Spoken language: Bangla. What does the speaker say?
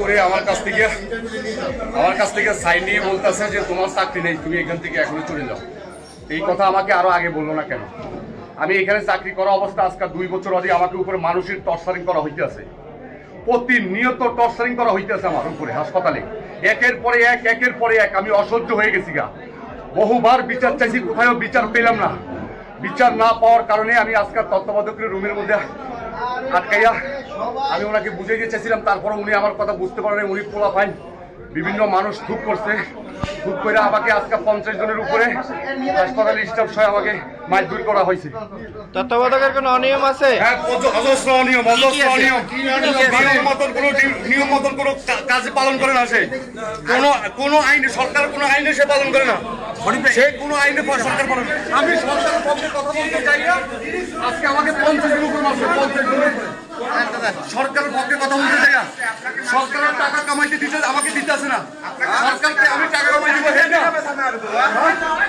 করে আমার কাছ থেকে, আমার কাছ থেকে সাইন নিয়ে বলতেছে যে তোমার চাকরি নেই, তুমি এখান থেকে এখনই চলে যাও। এই কথা আমাকে আরও আগে বলল না কেন? আমি এখানে চাকরি করা অবস্থা আজকাল দুই বছর আগে আমাকে উপরে মানসিক টর্চারিং করা হইতেছে। প্রতিনিয়ত টর্চারিং করা হইতেছে আমার উপরে, হাসপাতালে। একের পরে এক, একের পরে এক, আমি অসহ্য হয়ে গেছি গা। বহুবার বিচার চাইছি কোথাও বিচার পেলাম না। বিচার না পাওয়ার কারণে আমি আজকাল তত্ত্বাবধকের রুমের মধ্যে আটকাইয়া আমি ওনাকে বুঝে দিয়ে চাইছিলাম তারপরে উনি আমার কথা বুঝতে পারেন উনি পোলা পাইন বিভিন্ন মানুষ খুব করছে। খুব করে আমাকে আজকে পঞ্চাশ জনের উপরে হাসপাতালে স্টাফ সহ আমাকে মারধর করা হয়েছে। তত্ত্বাবধায়কের কোনো অনিয়ম আছে? হ্যাঁ, অজ- অজস্র অনিয়ম, অজস্র অনিয়ম। নিয়ম মতন কোনো নিয়ম মতন কোনো কাজ পালন করে না সে। কোনো কোনো আইনে সরকার কোনো আইনে সে পালন করে না। সে কোনো আইনে সরকার পালন আমি সরকারের পক্ষে কথা বলতে চাই না। আজকে আমাকে পঞ্চাশ জন উপরে মারছে, পঞ্চাশ জনের উপরে। সরকারের পক্ষে কথা বলতে চাই না। সরকারের টাকা কামাইতে দিতে আমাকে দিতে আসে না। সরকারকে আমি টাকা কামাই দিব